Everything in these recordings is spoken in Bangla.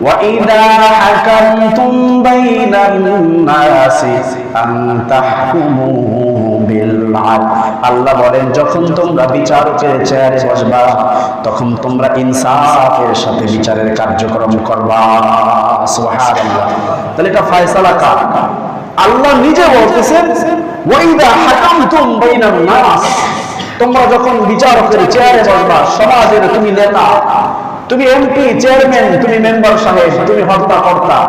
وإذا حكمتم بين الناس أن تحكموا بالعدل আল্লাহ বলেন যখন তোমরা বিচারকের চেয়ারে বসবা তখন তোমরা ইনসাফের সাথে বিচারের কার্যক্রম করবা সুবহানাল্লাহ তাহলে এটা ফয়সালা কার আল্লাহ নিজে বলতেছেন ওয়াইদা হাকামতুম বাইনান নাস তোমরা যখন বিচারকের চেয়ারে বসবা সমাজের তুমি নেতা তুমি এমপি চেয়ারম্যান তুমি মেম্বার সাহেব, তুমি হত্যাকর্তা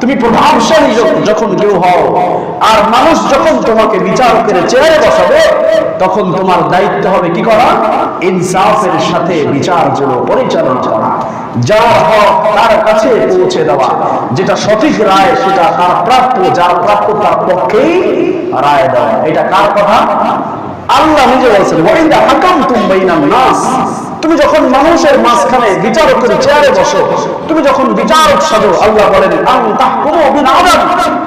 তুমি প্রভাবশালী যখন কেউ হও, আর মানুষ যখন তোমাকে বিচারকের চেয়ারে বসাবে, তখন তোমার দায়িত্ব হবে কি করা? ইনসাফের সাথে বিচারগুলো পরিচালনা করা। যার হক তার কাছে পৌঁছে দেওয়া। যেটা সঠিক রায়, সেটা তার প্রাপ্য, যার প্রাপ্য তার পক্ষেই রায় দেওয়া। এটা কার কথা? আল্লাহ নিজে বলছেন ওয়াইদা হাকামতুম বাইনান নাস। তুমি যখন মানুষের মাঝখানে বিচারকের চেয়ারে বসো, তুমি যখন বিচারক সাজো আল্লাহ বলেন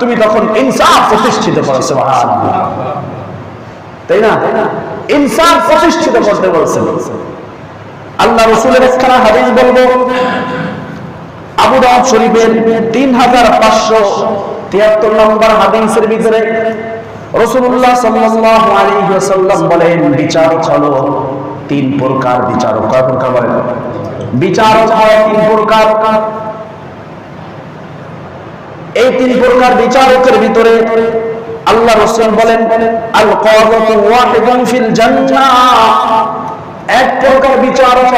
তুমি তখন ইনসাফ প্রতিষ্ঠিত করো, সুবহানাল্লাহ। তাই না? ইনসাফ প্রতিষ্ঠিত করতে বলছেন আল্লাহ রাসূলের একখানা হাদিস বলব। আবু দাউদ শরীফের 3573 নম্বর হাদিসের ভিতরে রাসূলুল্লাহ সাল্লাল্লাহু আলাইহি ওয়াসাল্লাম বলেন বিচারক হলো তিন প্রকার বিচারক। কয় প্রকার বলেন? বিচারক হয় তিন প্রকার। এই তিন প্রকার বিচারকের ভিতরে আল্লাহ রাসূল বলেন আল ওয়াহিদুন ফিল জান্নাহ। এক প্রকার বিচারক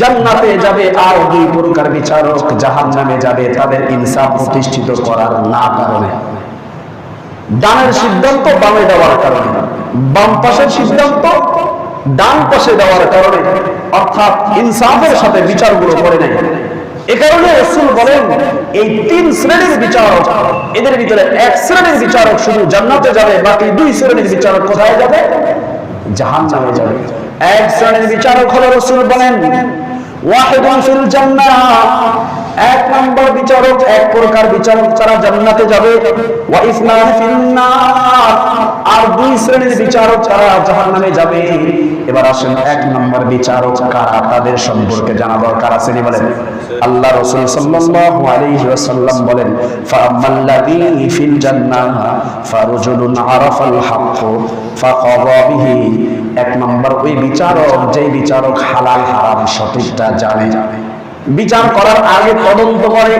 জান্নাতে যাবে আর দুই প্রকার বিচারক জাহান্নামে যাবে। তাদের ইনসাফ প্রতিষ্ঠিত করার না কারণে। ডানের সিদ্ধান্ত বামে দেওয়ার কারণে। বাম পাশের সিদ্ধান্ত ডান পাশে দেওয়ার কারণে, অর্থাৎ ইনসাফের সাথে বিচারগুলো করে নেয়। এ কারণে রসুল বলেন, এই তিন শ্রেণির বিচারক, এদের ভিতরে এক শ্রেণির বিচারক শুধু জান্নাতে যাবে, বাকি দুই শ্রেণির বিচারক কোথায় যাবে? জাহান নামে যাবে। এক শ্রেণির বিচারক হলো রসুল বলেন, ওয়াহিদুন ফিল জান্নাহ। এক নম্বর বিচারক, এক প্রকার বিচারক তারা জান্নাতে যাবে। আর দুই শ্রেণির বিচারক তারা জাহান্নামে যাবে। এবার আসেন এক নম্বর বিচারক কারা? তাদের সম্পর্কে জানা দরকার আছে নি বলেন? আল্লাহ রাসূল সাল্লাল্লাহু আলাইহি ওয়াসাল্লাম বলেন ফাআম্মাল্লাযী ফিল জান্নাহ ফারজুলুন আরাফাল হক ফাকাদা বিহি। এক নম্বর ওই বিচারক, যেই বিচারক হালাল হারাম সঠিকটা জানে। বিচার করার আগে তদন্ত করে।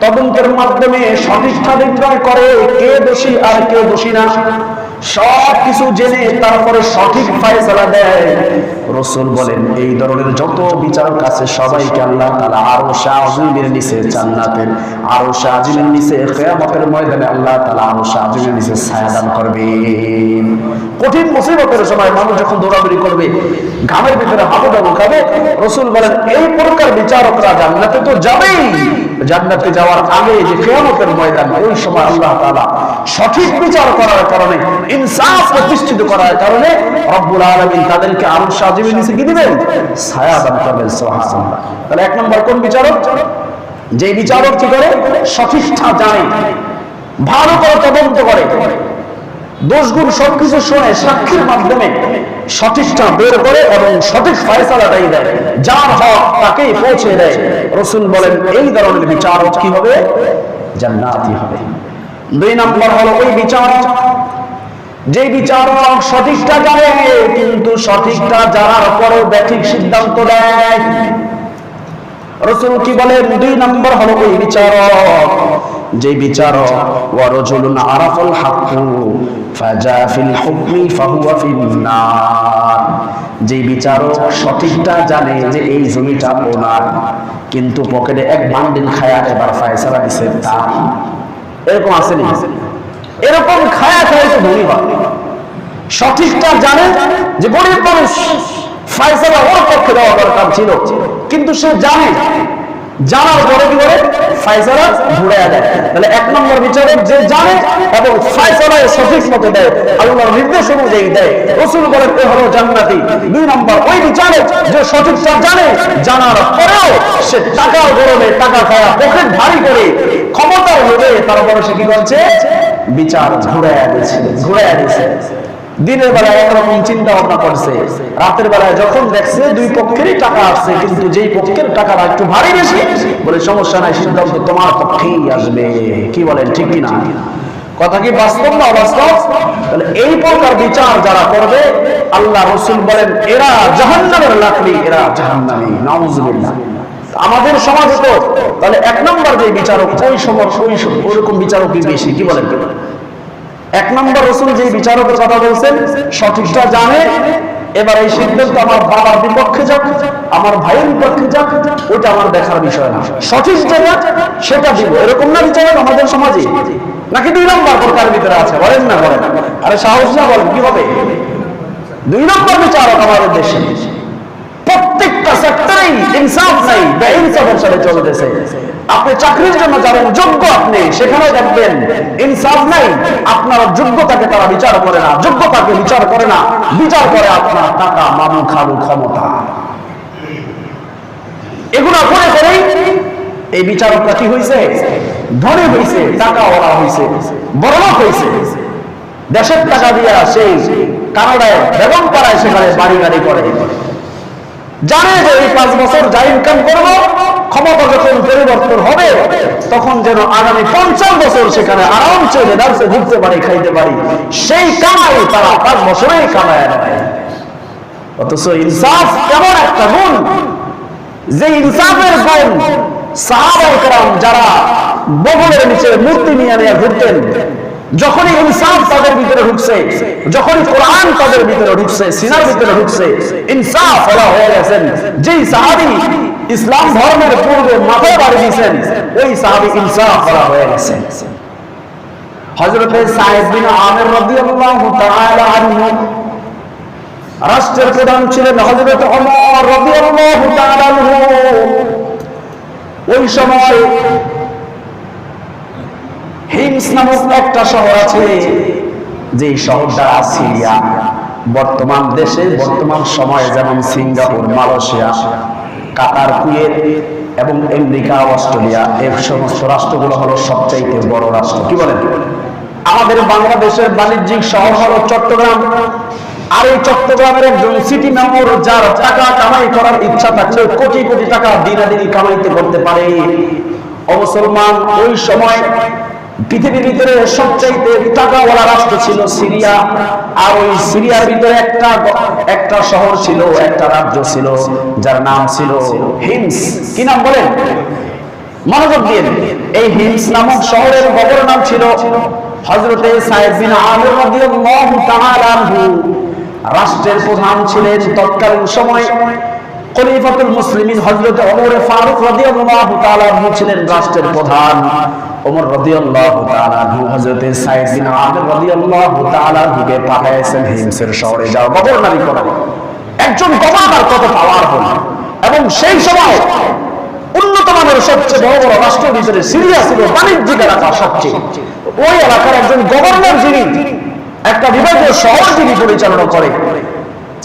তদন্তের মাধ্যমে সঠিকটা নির্ণয় করে কে দোষী আর কে দোষী না। সব কিছু জেনে তারপরে সঠিক ফায়সালা দেয়। রসুল বলেন, এই ধরনের যত বিচারক আছে সবাইকে আল্লাহ তাআলা আরও শাহিমের নিচে জান্নাতের আরও শাহিমের নিচে কিয়ামতের ময়দানে আল্লাহ তাআলা আরও শাহিমের নিচে ছায়া দান করবেন কঠিন মুসিবতের সময় মানুষ যখন দৌড়াদৌড়ি করবে, ঘামের ভিতরে হাবুডাবু খাবে, রসুল বলেন, এই প্রকার বিচারকরা জান্নাতে তো যাবেই। জান্নাতে যাওয়ার আগে যে কেয়ামতের ময়দান, ওই সময় আল্লাহ তাআলা সঠিক বিচার করার কারণে, ইনসাফ প্রতিষ্ঠিত করার কারণে রব্বুল আলামিন তাদেরকে আরও সাজিয়ে নিচে কি দিবেন? ছায়া দান করবেন, সুবহানাল্লাহ। তাহলে এক নম্বর কোন বিচারক? যে বিচারক কি করে? সঠিকটা জানে, ভালো করে তদন্ত করে। দোষগুণ সবকিছু শুনে সাক্ষীর মাধ্যমে সঠিকটা বের করে এবং সঠিক ফয়সালাটাই দেয়। যার হক তাকেই পৌঁছে দেয়। রসুল বলেন, এই ধরনের বিচারক কি হবে? জান্নাতি হবে। দুই নম্বর হলো ওই বিচারক যে বিচারক সঠিকটা জানে, কিন্তু সঠিকটা জানার পরেও ব্যাঠিক সিদ্ধান্ত দেয়। রসুল কি বলেন? দুই নম্বর হলো ওই বিচারক যে বিচারক ওয়ারজুলুন আরাফাল হাক্কু ফাজা ফিল হুকমি ফাহুয়া ফিন নার যে বিচারক সঠিকটা জানে যে এই জমিটা ওনার, কিন্তু পকেটে এক বান্ডিল খায়া এবার ফয়সালা দিছে তা এরকম আসেনি এরকম খায়া খায় তো ধনী হয় সঠিকটা জানে যে গরিব মানুষ ফয়সালা ওর পক্ষে দেওয়া দরকার ছিল, কিন্তু সে জানে জানার পরে কি করে? ঘুরে দেয় তাহলে এক নম্বর বিচারক যে জানে এবং ফয়সালায় সঠিক মতো দেয়, আল্লাহর নির্দেশ অনুযায়ী দেয়। রসুল হলো জান্নাতি। দুই নম্বর, ওই বিচারক যে সঠিকটা জানে, জানার পরেও সে টাকার গরমে টাকা খায়া পকেট ভারী করে ক্ষমতার লোভে তারপরে সে কি করছে? বিচার ঘুরে দিচ্ছে ঘুরে দিচ্ছে দিনের বেলায় একরকম চিন্তা ভাবনা করছে। রাতের বেলায় যখন দেখছে দুই পক্ষেরই টাকা আসছে, কিন্তু যেই পক্ষের টাকাটা একটু ভারী বেশি, বলে, সমস্যা নাই, সিদ্ধান্ত তোমার পক্ষেই আসবে। কি বলেন, ঠিক কিনা? কথা কি বাস্তব না অবাস্তব? তাহলে এই প্রকার বিচার যারা করবে, আল্লাহ রসুল বলেন, এরা জাহান্নামের লাকড়ি, এরা জাহান্নামী, নাউজুবিল্লাহ। আমাদের সমাজে তো, তাহলে এক নম্বর যে বিচারক, ওই সময় ওই ওরকম বিচারকই বেশি কি বলেন কি বলেন? এক নম্বর রসুল যে বিচারকের কথা বলছেন, সঠিকটা জানে। এবার এই সিদ্ধান্ত আমার বাবার বিপক্ষে যাক, আমার ভাইয়ের বিপক্ষে যাক, ওটা আমার দেখার বিষয় না। সঠিক যেটা সেটা দিব। এরকম না বিচারক আমাদের সমাজে? নাকি দুই নম্বর প্রকার ভিতরে আছে? বলেন না, বলেন। আরে সাহস না, বলেন, কি হবে? দুই নম্বর বিচারক আমাদের দেশে প্রত্যেকটা সেক্টরেই ইনসাফ নাই, বেইনসাফের সাথে চলতেছে। আপনি চাকরির জন্য যাবেন যোগ্য আপনি, সেখানে দেখবেন ইনসাফ নাই, আপনার যোগ্যতাকে তারা বিচার করে না, যোগ্যতাকে বিচার করে না, বিচার করে আপনার টাকা, মামু, খালু, ক্ষমতা। এগুলো করে করেই এই বিচারকরা কি হয়েছে ধনী হয়েছে টাকাওয়ালা হয়েছে বড়লোক হয়েছে দেশের টাকা দিয়ে সেই কানাডায় বেগম পাড়ায় সেখানে বাড়ি গাড়ি করে। জানে যে এই পাঁচ বছর যা ইনকাম করব ক্ষমতা যখন পরিবর্তন হবে, তখন যেন আগামী পঞ্চাশ বছর সেখানে আরাম চলে রেডার্সে ঘুরতে পারি, খাইতে পারি। সেই কামাই তারা পাঁচ বছরেই কামায় অথচ ইনসাফ কেমন একটা গুণ? যে ইনসাফের গুণ সাহাবাইকরাম যারা বগলের নিচে মূর্তি নিয়ে নিয়ে ঘুরতেন, যখনই ইনসাফ তাদের ভিতরে ঢুকছে, যখনই কোরআন তাদের ভিতরে ঢুকছে, সিনার ভিতরে ঢুকছে, ইনসাফ হয়ে গেছেন। যেই সাহাবি ইসলাম ধর্মের পূর্বে মাথায় বাড়ি দিয়েছেন। ওই সাহাবি ইনসাফ হলা হয়ে গেছে। বিন রাদিয়াল্লাহু তাআলা আনহু রাষ্ট্রের প্রধান ছিলেন হযরত ওমর রাদিয়াল্লাহু তাআলা আনহু। ওই সময় হিমস নামক একটা শহর আছে যে শহরটা সিরিয়া। বর্তমান দেশে বর্তমান সময়ে যেমন সিঙ্গাপুর, মালয়েশিয়া কাতার, কুয়েত এবং আমেরিকা, অস্ট্রেলিয়া এই সমস্ত রাষ্ট্রগুলো হলো সবচাইতে বড় রাষ্ট্র। কি বলেন? আমাদের বাংলাদেশের বাণিজ্যিক শহর হলো চট্টগ্রাম। আর এই চট্টগ্রামের একজন সিটি মেয়র যার টাকা কামাই করার ইচ্ছা থাকলে কোটি কোটি টাকা দিনাদিনি কামাইতে করতে পারে। অমুসলমান ওই সময় পৃথিবীর ভিতরে সবচাইতে টাকাওয়ালা রাষ্ট্র ছিল সিরিয়া, আর ওই সিরিয়ার ভিতরে একটা একটা শহর ছিল, একটা রাজ্য ছিল, যার নাম ছিল হিমস কি নাম বলেন? মনোযোগ দিয়ে এই হিমস নামক শহরের গবর নাম ছিল হজরতে সাহেব বিন আমির রাদিয়াল্লাহু তাআলা রাষ্ট্রের প্রধান ছিলেন তৎকালীন সময় খলিফাতুল মুসলিমিন হযরত ওমর ফারুক রাদিয়াল্লাহু তাআলা ছিলেন রাষ্ট্রের প্রধান। ওমর তাআলা হযরত সাইদ বিন আমির তাআলা আনহুকে পাঠাইছেন হিমসের শহরে যাও গভর্নরি করো একজন গভর্নর কত পাওয়ারফুল এবং সেই সময় সবচেয়ে বড় বড় ভিতরে সিরিয়া ছিল, বাণিজ্যিক এলাকা সবচেয়ে। ওই এলাকার একজন গভর্নর যিনি একটা বিভাগীয় শহর যিনি পরিচালনা করে।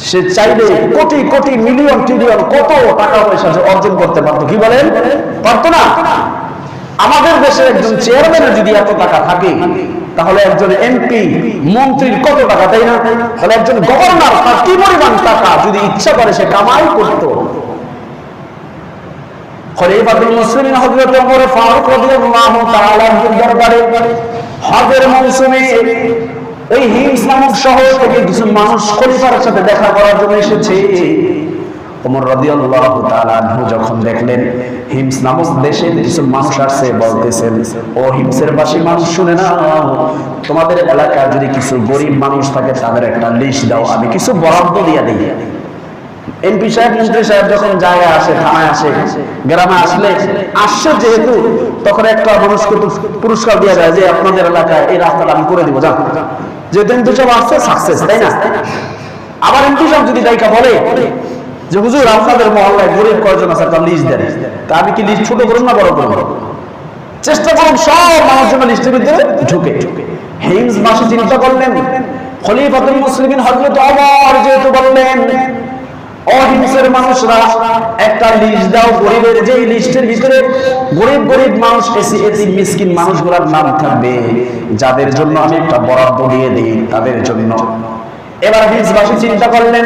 সে চাইলে কোটি কোটি মিলিয়ন ট্রিলিয়ন কত টাকা পয়সা অর্জন করতে পারতো, কি বলেন? পারতো না? আমাদের দেশের একজন চেয়ারম্যানের যদি এত টাকা থাকে তাহলে একজন এমপি মন্ত্রীর কত টাকা তাই না? তাহলে একজন গভর্নর তার কি পরিমাণ টাকা যদি ইচ্ছা করে সে কামাই করত? খলিফাতুল মুসলিমিন হযরত ওমর ফারুক রাদিয়াল্লাহু তাআলা দরবারে হজের মৌসুমে হিমস নামক শহর থেকে কিছু মানুষ খলিফার সাথে দেখা করার জন্য এসেছে। ওমর রাদিয়াল্লাহু তাআলা আনহু যখন দেখলেন, হিমস নামক দেশে কিছু মানুষ আসছে, বলতেছেন, ও হিমসের বাসী মানুষ, শুনে না তোমাদের এলাকায় যদি কিছু গরিব মানুষ থাকে, তাদের একটা লিস্ট দাও, আমি কিছু বরাদ্দ দিয়ে দিই। এমপি সাহেব, মন্ত্রী সাহেব যখন জায়গায় আসে, থানায় আসে, গ্রামে আসলে আসছে যেহেতু, তখন একটা মানুষকে পুরস্কার দেওয়া যায় যে, আপনাদের এলাকায় এই রাস্তাটা আমি করে দিব, যান। যেহেতু এমপি সাহেব আসছে সাকসেস তাই না? আবার এমপি সাহেব যদি দায়িকা বলে যে হুজুর আপনাদের মহল্লায় গরিব কয়জন আছে তার লিস্ট দেন। তা আমি কি লিস্ট ছোট করুন না বড় করুন? চেষ্টা করুন সব মানুষ যেন লিস্টের ভিতরে ঢুকে। হিমস মাসে চিন্তা করলেন, খলিফাতুল মুসলিমিন যেহেতু বললেন, অহিংসের মানুষরা একটা লিস্ট দাও, গরিবের যে লিস্টের ভিতরে গরিব গরিব মানুষ এসি এসি মিসকিন মানুষগুলোর নাম থাকবে। যাদের জন্য আমি একটা বরাদ্দ দিয়ে দিই, তাদের জন্য। এবার হিজবাসী চিন্তা করলেন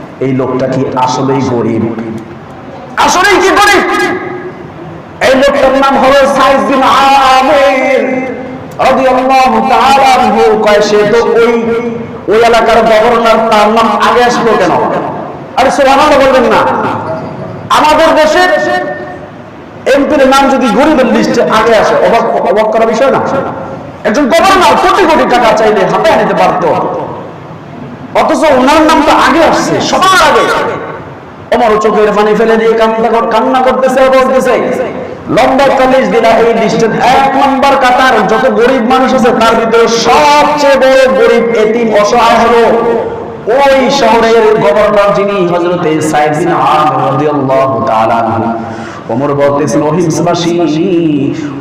এই লোকটা কি আসলেই গরিব? আসলেই কি গরিব? এই লোকটার নাম হলো আমির রাদিয়াল্লাহু তাআলা আনহু। কয় সে তো ওই ওই এলাকার গভর্নর, তার নাম আগে আসলো কেন? আরে সুবহানাল্লাহ বলবেন না। আমাদের দেশে এমপির নাম যদি গরিবের লিস্টে আগে আসে, অবাক অবাক করার বিষয় না? একজন গভর্নর কোটি কোটি টাকা চাইলে হাতে নিতে পারতো। অথচ ওনার নাম তো আগে আসছে সবার আগে। আমার চোখের পানি ফেলে দিয়ে কান্না কান্না করতেছে বলতেছে লম্বা লিস্ট দিলা এই লিস্টের এক নম্বর কাতার যত গরিব মানুষ আছে তার ভিতরে সবচেয়ে বড় গরিব এতিম অসহায় হলো। ওই শহরের গভর্নর যিনি হযরতে সাইদ বিন আমির রাদিয়াল্লাহু তাআলা আনহু। ওমর বলতেছেন অহিংসবাসী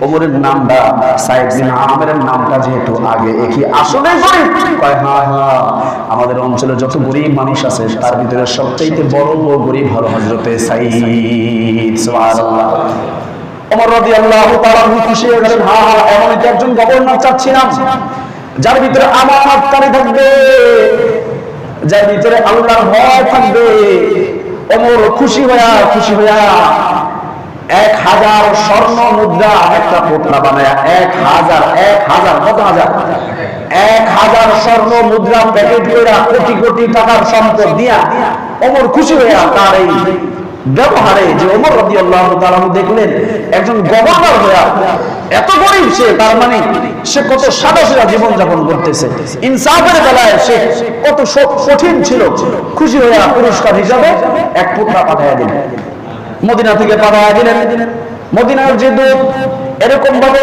ওমরের নামটা, সাইদ বিন আমিরের নামটা যেহেতু আগে একই আসলে আমাদের অঞ্চলে যত গরিব মানুষ আছে, তার ভিতরে সবচাইতে বড় গরিব হলো হযরতে সাইদ, সুবহানাল্লাহ। ওমর রাদিয়াল্লাহু তাআলা খুশি হয়ে গেলেন হ্যাঁ হ্যাঁ এমন একজন গভর্নর চাচ্ছিলাম, যার ভিতরে আমানতকারী থাকবে, যার ভিতরে আল্লাহর ভয় থাকবে। ওমর খুশি হইয়া খুশি হইয়া এক হাজার স্বর্ণ মুদ্রা একটা পোটলা বানায় এক হাজার এক হাজার, কত হাজার? এক হাজার স্বর্ণ মুদ্রা প্যাকেট করে কোটি কোটি টাকার সম্পদ দিয়া ওমর খুশি হইয়া তার এই ব্যবহারে যে ওমর রবি আল্লাহ দেখলেন, একজন গভর্নর হইয়া এত গরিব সে, তার মানে সে কত সাদা সাদা জীবন যাপন করতেছে। ইনসাফের বেলায় সে কত কঠিন ছিল। খুশি হইয়া পুরস্কার হিসাবে এক পুত্রা পাঠাইয়া দিলেন। মদিনা থেকে পাঠাইয়া দিলেন মদিনার যে দূত এরকম ভাবে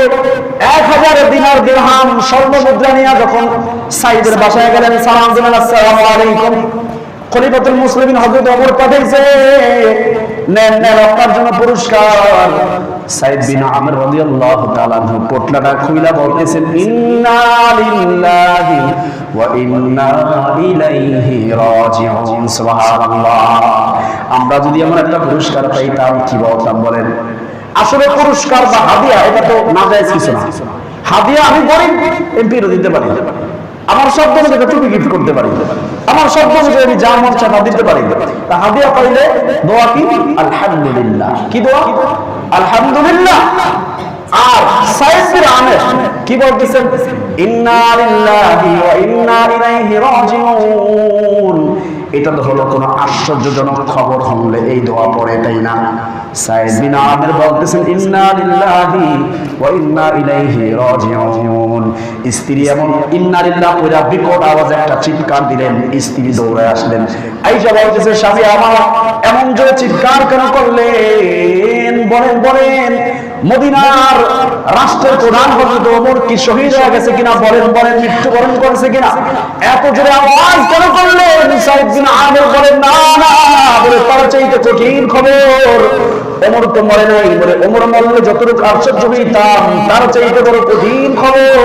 এক হাজার দিনার দিরহাম স্বর্ণ মুদ্রা নিয়ে যখন সাইদের বাসায় গেলেন, সালাম দিলেন, আসসালামু আলাইকুম। খলিফাতুল মুসলিমিন হযরত ওমর পাঠাইছে নেন নেন, আপনার জন্য পুরস্কার। সাইদ বিন আমির রাদিয়াল্লাহু তাআলা খুইলা বলতেছেন ওয়া ইন্না ইলাইহি রাজিউন সুবহানাল্লাহ। আমরা যদি এমন একটা পুরস্কার পাইতাম, কি বলতাম বলেন? আসলে পুরস্কার বা হাদিয়া, এটা তো নাজায়েজ কিছু না। হাদিয়া আমি গরিব এমপিরও দিতে পারি। আমার শব্দ অনুযায়ী টুপি গিফট করতে পারি। আমার শব্দ অনুযায়ী আমি যা মন চাই দিতে পারি। তা হাদিয়া পাইলে দোয়া কি? আলহামদুলিল্লাহ। কি দোয়া? আলহামদুলিল্লাহ। আর সাইফির আমির কি বলতেছেন? ইন্না লিল্লাহি ওয়া ইন্না ইলাইহি রাজিউন। এটা তো হলো কোনো আশ্চর্যজনক খবর হলে এই দোয়া পড়ে, তাই না? সাইদ বিন বলতেছেন, ইন্না লিল্লাহি ওয়া ইন্না ইলাইহি রাজিউন। স্ত্রী এমন, ইন্না লিল্লাহ কইরা বিকট আওয়াজে একটা চিৎকার দিলেন, স্ত্রী দৌড়ে আসলেন। বলতেছে, স্বামী আমার, এমন জোরে চিৎকার কেন করলেন? বলেন বলেন মদিনার রাষ্ট্রের প্রধান হজরত ওমর কি শহীদ হয়ে গেছে কিনা বলেন বলেন, মৃত্যুবরণ করেছে কিনা? এত জোরে আওয়াজ কেন করলেন? সাইদ বিন আমির বলেন না না, বলে তার চাইতে কঠিন খবর। ওমর তো মরে নাই বলে ওমর মরলে যতটুকু আশ্চর্য হইতাম, তার চাইতে বড় কঠিন খবর।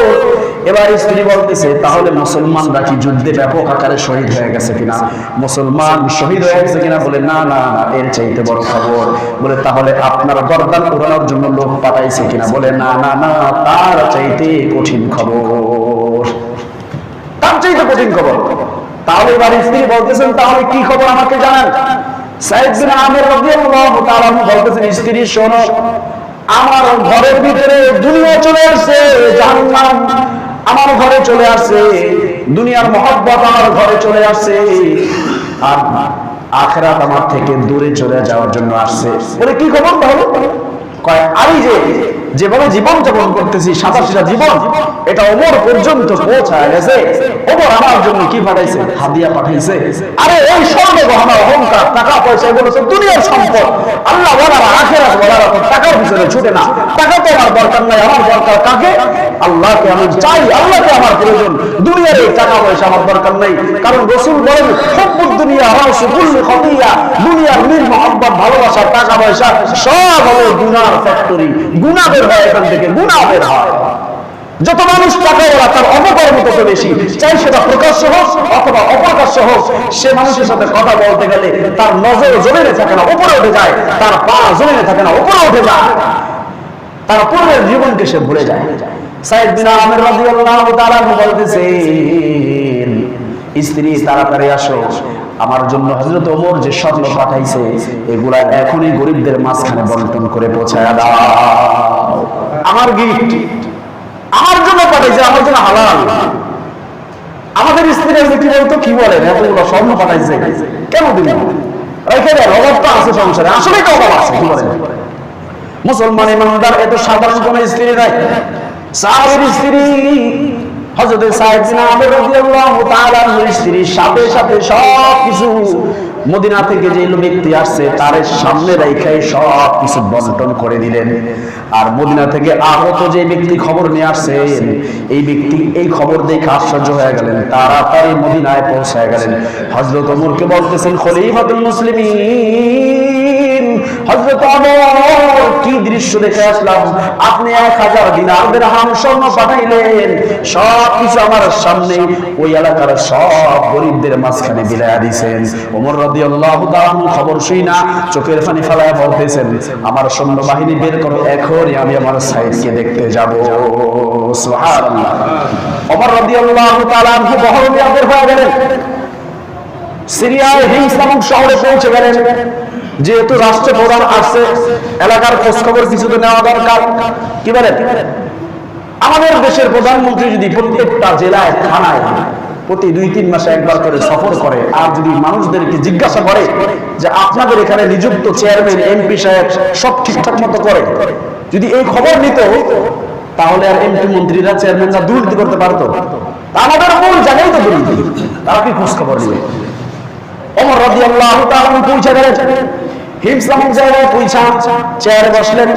এবার স্ত্রী বলতেছে, তাহলে মুসলমানরা কি যুদ্ধে ব্যাপক আকারে শহীদ হয়ে গেছে কিনা? মুসলমান শহীদ হয়ে গেছে কিনা বলে, না না না, এর চাইতে বড় খবর। বলে, তাহলে আপনার গর্দান উড়ানোর জন্য লোক পাঠাইছে কিনা? বলে, না না না, তার চাইতে কঠিন খবর। তার চাইতে কঠিন খবর। তাহলে এবার স্ত্রী বলতেছেন, তাহলে কি খবর আমাকে জানান? আমার ঘরের ভিতরে দুনিয়া চলে আসছে জাহান্নাম। আমার ঘরে চলে আসে দুনিয়ার মহব্বত আমার ঘরে চলে আসে আর আখরাত আমার থেকে দূরে চলে যাওয়ার জন্য আসছে। বলে, কি খবর তাহলে? কয় আমি যে যেভাবে জীবন যাপন করতেছি সিধা জীবন, এটা ওমর পর্যন্ত পৌঁছায় গেছে। ওমর আমার জন্য কি পাঠাইছে? হাদিয়া পাঠাইছে। আরে এই স্বর্ণ গহনা, অহংকার, টাকা পয়সা, এগুলো সব দুনিয়ার সম্পদ। আল্লাহ বলার আখেরাত বলার টাকার পিছনে ছুটে না। টাকা তো আমার দরকার নাই, আমার দরকার কাকে? আল্লাহকে আমি চাই, আল্লাহকে আমার প্রয়োজন। দুনিয়ার এই টাকা পয়সা আমার দরকার নেই। কারণ রসুল বলেন হব্বুদ দুনিয়া রাসু কুল্লি খতিয়া দুনিয়ার মিল মোহাম্মদ ভালোবাসা, টাকা পয়সা, সব হলো গুনার ফ্যাক্টরি। গুনাহ বের হয় এখান থেকে, গুনাহ বের হয়। যত মানুষ তার অপকর্ম তত বেশি। চাই সেটা অথবা সে মানুষের সাথে কথা বলতে গেলে তার নজর জমিনে থাকে না, উপরে উঠে যায়। তার পা জমিনে থাকে না, উপরে উঠে যায়। তার পূর্বের জীবনকে সে ভুলে যায়। সাইদ স্ত্রী, তাড়াতাড়ি আসো। আমার জন্য হযরত ওমর যে স্বপ্ন পাঠাইছে, এগুলা এখনই গরিবদের মাঝখানে বন্টন করে পৌঁছায় দাও। আমার গিফট আমার জন্য পাঠাইছে, আমার জন্য হালাল। আমাদের স্ত্রী কি বলতো, কি বলে? এতগুলো স্বর্ণ পাঠাইছে। কেন দিন দেন আছে সংসারে, আসলে তো অভাব আছে, কি বলেন মুসলমান ইমানদার এত সাধারণ কোন স্ত্রী নাই। সাহাবের স্ত্রী আসছে আর মদিনা থেকে আগত যে ব্যক্তি খবর নিয়ে আসছেন এই ব্যক্তি এই খবর দেখে আশ্চর্য হয়ে গেলেন, তাড়াতাড়ি মদিনায় পৌঁছায় গেলেন। হযরত ওমরকে বলতেছেন, খলিফাতুল মুসলিমিন। খবর শুই না, চোখের পানি ফেলায় বলতেছেন, আমার সৈন্য বাহিনী বের করো, এখনই আমি আমার সাইদকে দেখতে যাব। সুবহানাল্লাহ। ওমর নিয়ে বের হয়ে গেলেন। সিরিয়ায় হিংস নামক শহরে পৌঁছে গেলেন। যেহেতু রাষ্ট্রপ্রধান আসছে এলাকার খোঁজ খবর কিছু তো নেওয়া দরকার। কি বলেন? আমাদের দেশের প্রধানমন্ত্রী যদি প্রত্যেকটা জেলায়, থানায় প্রতি দুই, তিন মাসে একবার করে সফর করে, আর যদি মানুষদেরকে জিজ্ঞাসা করে যে আপনাদের এখানে নিযুক্ত চেয়ারম্যান, এমপি সাহেব সব ঠিকঠাক মতো করে, যদি এই খবর নিত, তাহলে আর এমপি মন্ত্রীরা, চেয়ারম্যানরা দুর্নীতি করতে পারতো। আমাদের মূল জায়গায় তো দুর্নীতি। তারা কি খোঁজ খবর নেবে? ওমর রাদিয়াল্লাহু তাআলা পৌঁছে গেলেন। হিমস নামক জায়গায় পৌঁছা চেয়ারে বসলেন।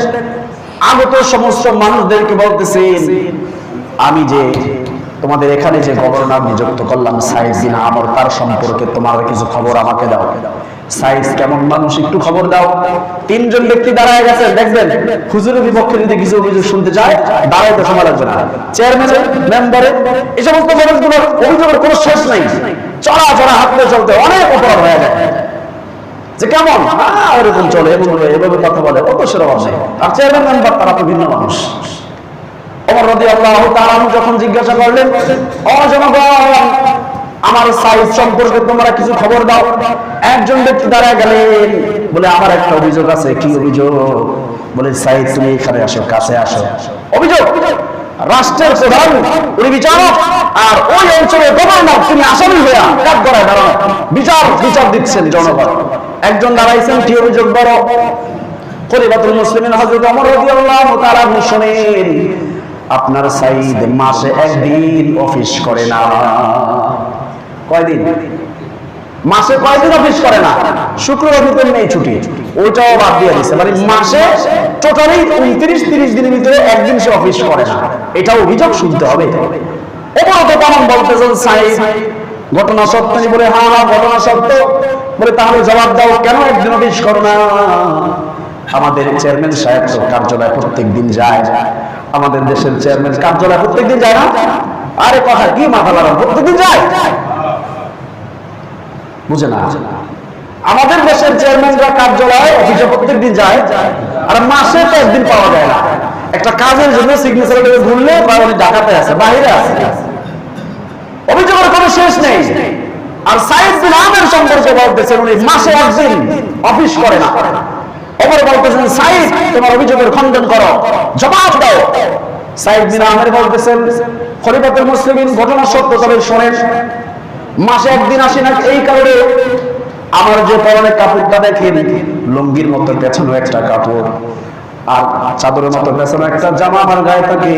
আগত সমস্ত মানুষদেরকে বলতেছেন, আমি যে তোমাদের এখানে যে গভর্নর নিযুক্ত করলাম, সাইজ দিন আমর, তার সম্পর্কে তোমার কিছু খবর আমাকে দাও। সাইজ কেমন মানুষ, একটু খবর দাও। তিনজন ব্যক্তি দাঁড়ায় গেছে দেখবেন হুজুরের বিপক্ষে যদি কিছু অভিযোগ শুনতে যায় দাঁড়াইতে সময় লাগবে না চেয়ারম্যানের মেম্বারে, এই সমস্ত মানুষগুলোর অভিযোগের কোনো শেষ নাই। চড়া চড়া হাঁটতে চলতে অনেক অপরাধ হয়ে যায়। যে কেমন? এরকম চলে এমন এভাবে কথা বলে, অত সেরকম নেই। আর চেয়ারম্যান মেম্বার তারা তো ভিন্ন মানুষ রাদিয়াল্লাহু তাআলা আনহু যখন জিজ্ঞাসা করলেন, ও জনগণ, আমার সাইজ সম্পর্কে তোমরা কিছু খবর দাও। একজন ব্যক্তি দাঁড়ায় গেলেন, বলে, আমার একটা অভিযোগ আছে। কি অভিযোগ? বলে সাইদ তুমি এখানে আসো, কাছে আসো। অভিযোগ? রাষ্ট্রের প্রধান, উনি বিচারক, আর ওই অঞ্চলের গভর্নর তুমি আসামি হইয়া কাজ করায় দাঁড়ানো। বিচার বিচার দিচ্ছেন জনগণ। একজন দাঁড়াইছেন, কি অভিযোগ বড়? খলিফাতুল হযরত ওমর রাদিয়াল্লাহু তাআলা শুনেন, আপনার সাইদ মাসে একদিন অফিস করে না। কয়দিন? মাসে কয়দিন অফিস করে না? শুক্রবার নেই ছুটি। ওইটাও বাদ দিয়ে দিচ্ছে মানে মাসে টোটালি উনত্রিশ, তিরিশ দিনের ভিতরে একদিন সে অফিস করে না। এটা অভিযোগ শুনতে হবে। ঘটনা সত্য নি বলে হ্যাঁ হ্যাঁ ঘটনা সত্য। বলে, তাহলে জবাব দাও, কেন একদিন অফিস করো না? আমাদের চেয়ারম্যান সাহেব কার্যালয় প্রত্যেক দিন যায়। আমাদের দেশের চেয়ারম্যান কার্যালয় প্রত্যেক দিন যায় না? আরে কথা কি, মাথা লাগান প্রত্যেকদিন যায়? বুঝে না। আমাদের দেশের চেয়ারম্যানরা কার্যালয়, অফিসে প্রত্যেক দিন যায়। আর মাসে তো একদিন পাওয়া যায় না। একটা কাজের জন্য সিগনেচার ঘুরলে বা উনি ঢাকাতে আছে বাইরে আছে। অভিযোগের কোনো শেষ নেই। আর সাইদ বিন আমের সম্পর্কে বলতেছেন উনি, মাসে একদিন অফিস করে না। অমর বলতেছেন সাইদ তোমার অভিযোগের খণ্ডন করো, জবাব দাও। সাইদ বিন আমের বলতেছেন, খলিফাতুল মুসলিমিন ঘটনা সত্য তবে শোনেন। মাসে একদিন আসি না, এই কারণে আমার যে পরনে কাপড়টা দেখেন, লুঙ্গির মতো পেছনে একটা কাপড়। আর চাদরের মতো পেছনে একটা জামা আমার গায়ে থাকে।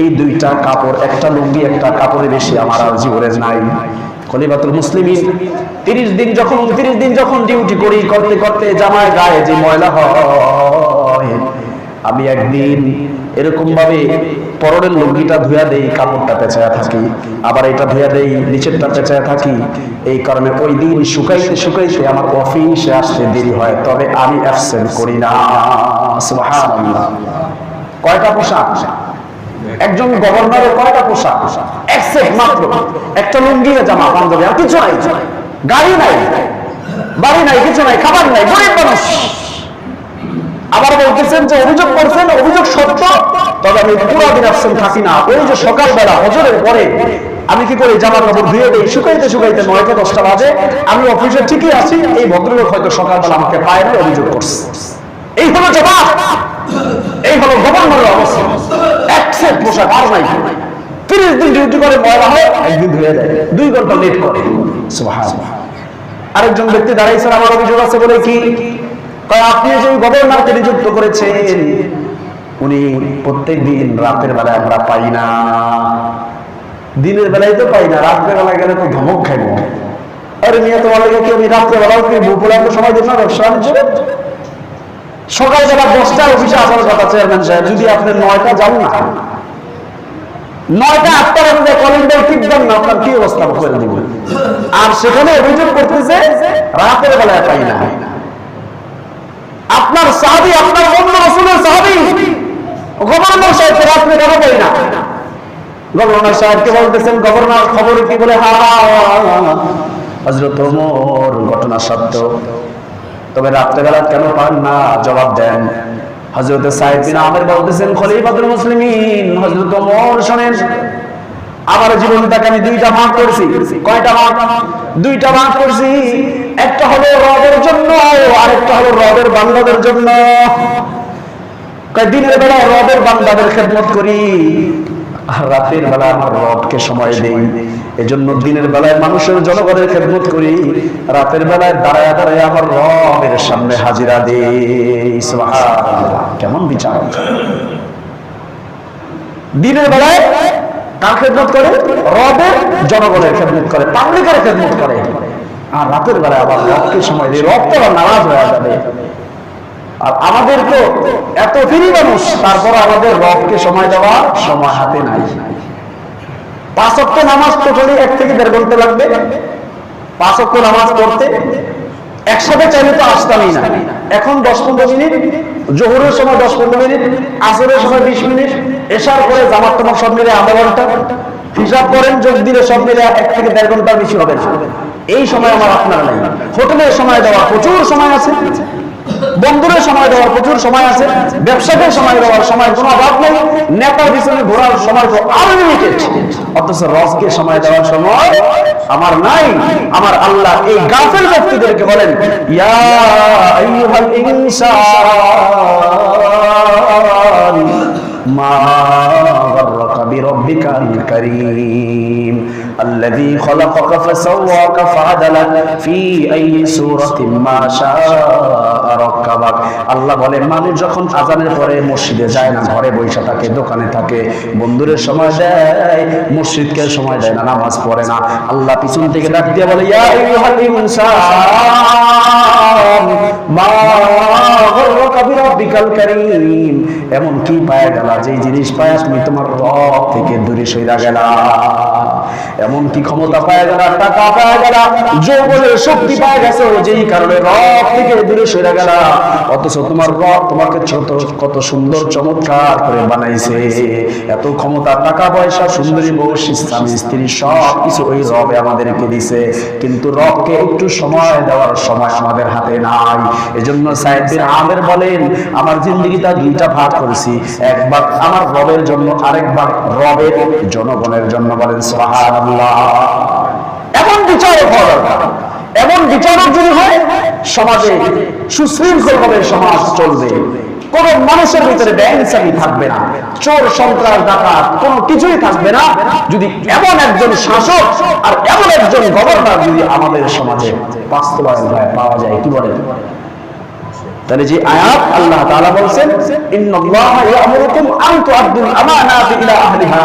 এই দুইটা কাপড়, একটা লুঙ্গি, একটা কাপড়ে বেশি আমার আর জীবনে নাই। খলিফাতুল মুসলিমিন তিরিশ দিন যখন উনত্রিশ দিন যখন ডিউটি করি, করতে করতে জামায় গায়ে যে ময়লা হয়, আমি একদিন এরকম ভাবে পরনের লুঙ্গিটা ধুয়া দেই, কাপড়টা পেঁচায়া থাকি। আবার এটা ধুয়া দেই, নিচেরটা পেঁচায়া থাকি। এই কারণে ওই দিন শুকাইতে শুকাইতে আমার অফিসে আসতে দেরি হয়, তবে আমি অ্যাবসেন্ট করি না। কয়টা পোশাক? একজন গভর্নরের কয়টা পোশাক? এক মাত্র। একটা লুঙ্গি জামা, পাঞ্জাবি, আর কিছু নাই। গাড়ি নাই। বাড়ি নাই, কিছু নাই, খাবার নাই, গরিব মানুষ। আবার বলতেছেন যে অভিযোগ করছেন, অভিযোগ সত্য, তবে আমি পুরো দিন আসছেন থাকি না। ওই যে সকালবেলা হজরের পরে আমি কি করি জামা কাপড় ধুয়ে দিই শুকাইতে শুকাইতে নয়টা, দশটা বাজে, আমি অফিসে ঠিকই আছি, এই ভদ্রলোক হয়তো সকালবেলা আমাকে পায় না অভিযোগ করছে। এই হলো জবাব। এই হলো গভর্নরের অবস্থা। এক পোশাক আর নাই। তিরিশ দিন ডিউটি করে ময়লা হয় একদিন ধুয়ে দেয়। দুই ঘণ্টা লেট করে। আরেকজন ব্যক্তি দাঁড়াইছেন আমার অভিযোগ আছে বলে কি? আপনি যে গভর্নরকে নিযুক্ত করেছেন, উনি প্রত্যেক দিন রাতের বেলায় আমরা পাই না। দিনের বেলায় তো পাই না, রাতের বেলায় গেলে তো ধমক খাইব। আরে তোমার লাগে কি আমি রাত্রে বেলাও কি বুপুরা তো সময় না ব্যবসা বাণিজ্য সকালবেলা দশটার অফিসে আসার কথা, চেয়ারম্যান সাহেব, যদি আপনি নয়টা যান না, নয়টা আটটার মধ্যে কলিং বেল না, আপনার কি অবস্থা? করে দিব আর সেখানে অভিযোগ করতেছে, রাতের বেলায় পাই না। আপনার সাহাবি, আপনার অন্য রসুলের সাহাবি। গভর্নর সাহেবকে রাত্রে কেন পাই না। গভর্নর সাহেবকে বলতেছেন? গভর্নর খবর কি বলে, হা হজরত ওমর ঘটনা সত্য তবে রাত্রেবেলা কেন পান না? জবাব দেন। হজরত সাহেব বিন আমের বলতেছেন, খলিফাতুল মুসলিমিন। হজরত ওমর শোনেন আমার জীবনটাকে আমি দুইটা ভাগ করছি। কয়টা ভাগ? দুইটা ভাগ করছি। একটা হলো রবের জন্য আরেকটা হলো রবের বান্দাদের জন্য। দিনের বেলা রবের বান্দাদের খেদমত করি। আর রাতের বেলা আমার রবকে সময় দেই। এজন্য দিনের বেলায় মানুষের জনগণের খেদমত করি। রাতের বেলায় দাঁড়ায় দাঁড়ায় আমার রবের সামনে হাজিরা দেই। কেমন বিচার? দিনের বেলায় কার খেদমত করে? রবের জনগণের খেদমত করে, পাবলিকের খেদমত করে। আর রাতের বেলায় আবার রবকে সময় দেয় রব তো আবার নারাজ হয়ে যাবে। আর আমাদের তো এত ফিরি মানুষ, তারপর আমাদের রবকে সময় দেওয়া সময় হাতে নাই। পাঁচ নামাজ টোটালি এক থেকে দেড় ঘণ্টা লাগবে। পাঁচ নামাজ পড়তে একসাথে চাইলে তো আসতামই না। এখন দশ পনেরো মিনিট জোহরের সময় দশ পনেরো মিনিট, আসরের সময় বিশ মিনিট এসার পরে জামাত তোমার সব মিলে আধা ঘণ্টা, হিসাব করেন, যোগ দিলে সব মিলে এক থেকে দেড় ঘণ্টার বেশি হবে। এই সময় আমার আপনার নাই। হোটেলের সময় দেওয়া প্রচুর সময় আছে। বন্ধুদের সময় দেওয়ার প্রচুর সময় আছে ব্যবসাকে সময় দেওয়ার সময় কোনো অভাব নেই নেতার পিছনে ঘোরার সময় তো আরও লিমিটেড অথচ রসকে সময় দেওয়ার সময় আমার নাই আমার আল্লাহ এই গাফের ব্যক্তিদেরকে বলেন ইয়া মা গাররাকা বিরাব্বিকাল الذي خلقك فسواك فعدلك في أي سورة ما شاء ركبك আল্লাহ বলেন মানুষ যখন আজানের পরে মসজিদে যায় না ঘরে বসে থাকে দোকানে থাকে বন্ধুরের সময় দেয় মসজিদকে সময় দেয় না নামাজ পড়ে না আল্লাহ পিছন থেকে ডাক দিয়ে বলে ইয়া আইয়ুহাল ইনসান মা গররাকা বিরাব্বিকাল কারীম এমন কি পায় গেলা যে জিনিস পায় তুমি তোমার রব থেকে দূরে সইরা গেলা। এমন কি ক্ষমতা পায় গেলা, টাকা পায় গেলা, যৌবনের শক্তি পায় গেছে, যেই কারণে রব থেকে দূরে সইরা গেলা। অথচ তোমার রব তোমাকে ছোট, কত সুন্দর চমৎকার করে বানাইছে। এত ক্ষমতা, টাকা পয়সা, সুন্দরী বউ, স্বামী, স্ত্রী, সব কিছু ওই রবে আমাদেরকে দিছে। কিন্তু রবকে একটু সময় দেওয়ার সময় আমাদের হাতে নাই। এজন্য সাহেব বিন আমের বলেন, আমার জিন্দগিটা দুইটা ভাগ করেছি। একবার আমার রবের জন্য, আরেকবার রবের জনগণের জন্য বলেন এমন বিচারক হওয়া এমন বিচারক যদি হয়, সমাজে সুশৃঙ্খল ভাবে সমাজ চলবে। কোন মানুষের ভিতরে ব্যাংসামি থাকবে না। চোর, সন্ত্রাস, ডাকাত, কোনো কিছুই থাকবে না। যদি এমন একজন শাসক আর এমন একজন গভর্নর যদি আমাদের সমাজে বাস্তবায়ন হয়, পাওয়া যায়, কি বলে তাহলে যে আয়াত আল্লাহ তাআলা বলছেন, ইন্নাল্লাহা ইয়া'মুরুকুম আন তু'আদ্দুল আমানাতি ইলা আহলিহা,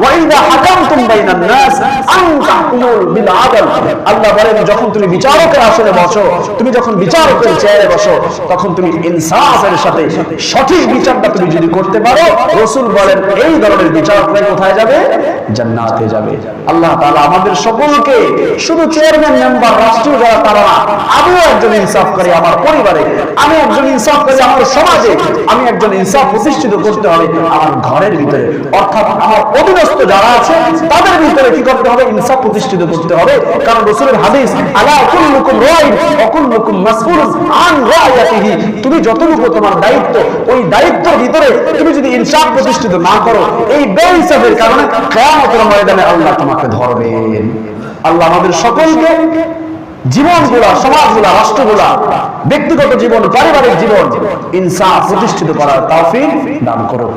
ওয়া ইযা হাকামতুম বাইনান নাস আন তাহকুমু বিল আদল আল্লাহ বলেন, যখন তুমি বিচারকের আসনে বসো, তুমি যখন বিচারকের চেয়ারে বসো, তখন তুমি ইনসাফের সাথে সঠিক বিচারটা তুমি যদি করতে পারো, রাসূল বলেন, এই ধরনের বিচারকরা কোথায় যাবে? জান্নাতে যাবে। আল্লাহ তাআলা আমাদের সকলকে, শুধু চেয়ারম্যান মেম্বার রাষ্ট্রীয় যারা তারা আমিও একজন ইনসাফকারী আমার পরিবারে আমি একজন ইনসাফকারী আমার সমাজে আমি একজন ইনসাফ প্রতিষ্ঠিত করতে হবে আমার ঘরের ভিতরে। অর্থাৎ আমার অধীনস্থ যারা আছে, তাদের ভিতরে কি করতে হবে? ইনসাফ প্রতিষ্ঠিত করতে হবে। কারণ রাসূলের হাদিস, আলা কুল্লুকুম রাইন ওয়া কুল্লুকুম মাসউলুন আন রায়াতিহি তুমি যতটুকু তোমার দায়িত্ব, ওই দায়িত্বের ভিতরে তুমি যদি ইনসাফ প্রতিষ্ঠিত না করো, এই বেইনসাফের কারণে কিয়ামতের ময়দানে আল্লাহ তোমাকে ধরবেন। আল্লাহ আমাদের সকলকে জীবনগুলা সমাজগুলা রাষ্ট্রগুলা ব্যক্তিগত জীবন পারিবারিক জীবন ইনসাফ প্রতিষ্ঠিত করার তৌফিক দান করুন